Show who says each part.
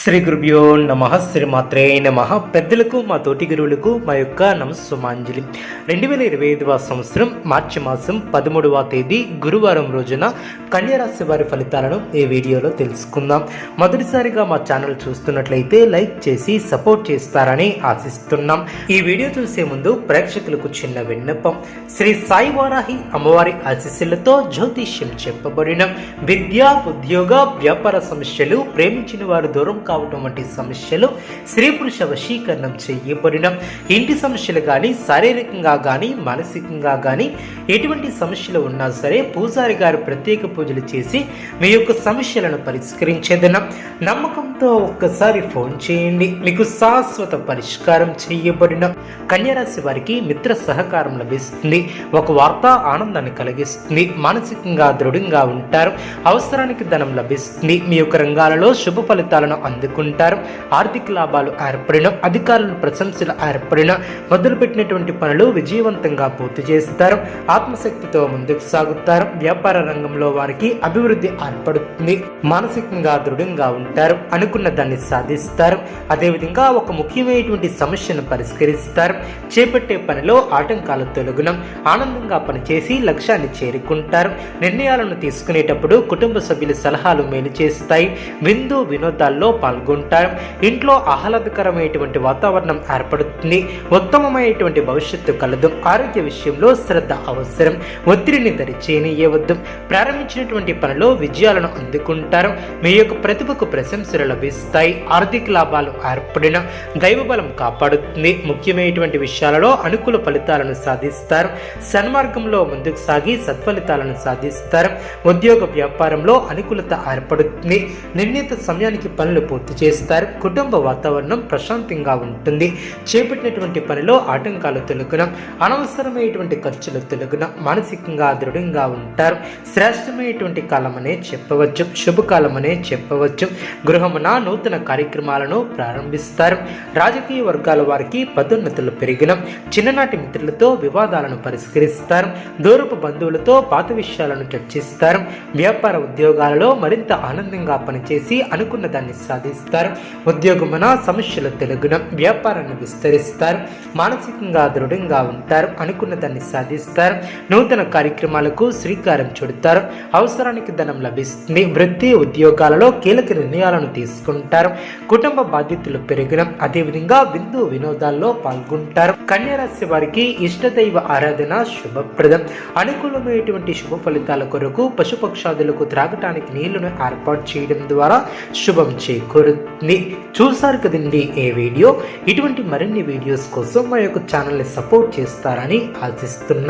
Speaker 1: శ్రీ గురుభ్యో నమ శ్రీమాత్రే నమ. పెద్దలకు మా తోటి గురువులకు మా యొక్క నమస్సుమాంజలి. రెండు వేల ఇరవై ఐదవ సంవత్సరం మార్చి మాసం పదమూడవ తేదీ గురువారం రోజున కన్యరాశి వారి ఫలితాలను ఈ వీడియోలో తెలుసుకుందాం. మొదటిసారిగా మా ఛానల్ చూస్తున్నట్లయితే లైక్ చేసి సపోర్ట్ చేస్తారని ఆశిస్తున్నాం. ఈ వీడియో చూసే ముందు ప్రేక్షకులకు చిన్న విన్నపం. శ్రీ సాయి వారాహి అమ్మవారి ఆశీస్సులతో జ్యోతిష్యం చెప్పబడిన విద్య ఉద్యోగ వ్యాపార సమస్యలు ప్రేమించిన వారు దూరం కావటం వంటి సమస్యలు స్త్రీ పురుష వశీకరణం చేయబడిన. ఇంటి సమస్యలు కానీ శారీరకంగా కానీ మానసికంగా కానీ ఎటువంటి సమస్యలు ఉన్నా సరే పూజారి గారు ప్రత్యేక పూజలు చేసి మీ యొక్క సమస్యలను పరిష్కరించేదన. నమ్మకంతో ఒక్కసారి ఫోన్ చేయండి. మీకు శాశ్వత పరిష్కారం చేయబడిన. కన్యరాశి వారికి మిత్ర సహకారం లభిస్తుంది. ఒక వార్త ఆనందాన్ని కలిగిస్తుంది. మానసికంగా దృఢంగా ఉంటారు. అవసరానికి ధనం లభిస్తుంది. మీ యొక్క రంగాలలో శుభ ఫలితాలను అందుకుంటారు ఆర్థిక లాభాలు ఏర్పడిన అధికారుల ప్రశంసలు ఏర్పడిన మొదలుపెట్టినటువంటి పనులు విజయవంతంగా పూర్తి చేస్తారు. ఆత్మశక్తితో ముందుకు సాగుతారు. వ్యాపార రంగంలో వారికి అభివృద్ధి ఏర్పడుతుంది. మానసికంగా దృఢంగా ఉంటారు. అనుకున్న దాన్ని సాధిస్తారు. అదేవిధంగా ఒక ముఖ్యమైనటువంటి సమస్యను పరిష్కరిస్తారు. చేపట్టే పనిలో ఆటంకాలు తొలగునం. ఆనందంగా పనిచేసి లక్ష్యాన్ని చేరుకుంటారు. నిర్ణయాలను తీసుకునేటప్పుడు కుటుంబ సభ్యుల సలహాలు మేలు చేస్తాయి. విందు వినోదాల్లో పాల్గొంటారు ఇంట్లో ఆహ్లాదకరమైనటువంటి వాతావరణం ఏర్పడుతుంది. ఉత్తమమైనటువంటి భవిష్యత్తు కలదు. ఆరోగ్య విషయంలో శ్రద్ధ అవసరం. ఒత్తిడిని దరిచేయనియవద్దు ప్రారంభించినటువంటి పనిలో విజయాలను అందుకుంటారు. మీ యొక్క ప్రతిభకు ప్రశంసలు లభిస్తాయి. ఆర్థిక లాభాలు ఏర్పడిన దైవబలం కాపాడుతుంది. ముఖ్యమైనటువంటి విషయాలలో అనుకూల ఫలితాలను సాధిస్తారు. సన్మార్గంలో ముందుకు సాగి సత్ఫలితాలను సాధిస్తారు. ఉద్యోగ వ్యాపారంలో అనుకూలత ఏర్పడుతుంది. నిర్ణీత సమయానికి పనులు పూర్తి చేస్తారు. కుటుంబ వాతావరణం ప్రశాంతంగా ఉంటుంది. చేపట్టినటువంటి పనిలో ఆటంకాలు తొలగిన. అనవసరమైనటువంటి ఖర్చులు తొలగిన. మానసికంగా దృఢంగా ఉంటారు. శ్రేష్టమైనటువంటి కాలమనే చెప్పవచ్చు. శుభకాలమనే చెప్పవచ్చు. గృహమున నూతన కార్యక్రమాలను ప్రారంభిస్తారు. రాజకీయ వర్గాల వారికి పదోన్నతులు పెరిగిన. చిన్ననాటి మిత్రులతో వివాదాలను పరిష్కరిస్తారు. దూరపు బంధువులతో పాత విషయాలను చర్చిస్తారు. వ్యాపార ఉద్యోగాలలో మరింత ఆనందంగా పనిచేసి అనుకున్న దాన్ని సాధిస్తారు ఉద్యోగమున సమస్యలు తెలుగున వ్యాపారాన్ని విస్తరిస్తారు. మానసికంగా దృఢంగా ఉంటారు అనుకున్న దాన్ని సాధిస్తారు. నూతన కార్యక్రమాలకు శ్రీకారం చుడతారు. అవసరానికి ధనం లభిస్తుంది. వృత్తి ఉద్యోగాలలో కీలక నిర్ణయాలను తీసుకుంటారు. కుటుంబ బాధ్యతలు పెరిగిన అదేవిధంగా విందు వినోదాల్లో పాల్గొంటారు. కన్యరాశి వారికి ఇష్టదైవ ఆరాధన శుభప్రదం. అనుకూలమైనటువంటి శుభ ఫలితాల కొరకు పశుపక్షాదులకు త్రాగటానికి నీళ్ళను ఏర్పాటు చేయడం ద్వారా శుభం చేకూరుతుంది చూసారు కదండి ఏ వీడియో. ఇటువంటి మరిన్ని వీడియోస్ కోసం మా యొక్క ఛానల్ని సపోర్ట్ చేస్తారని ఆశిస్తున్నా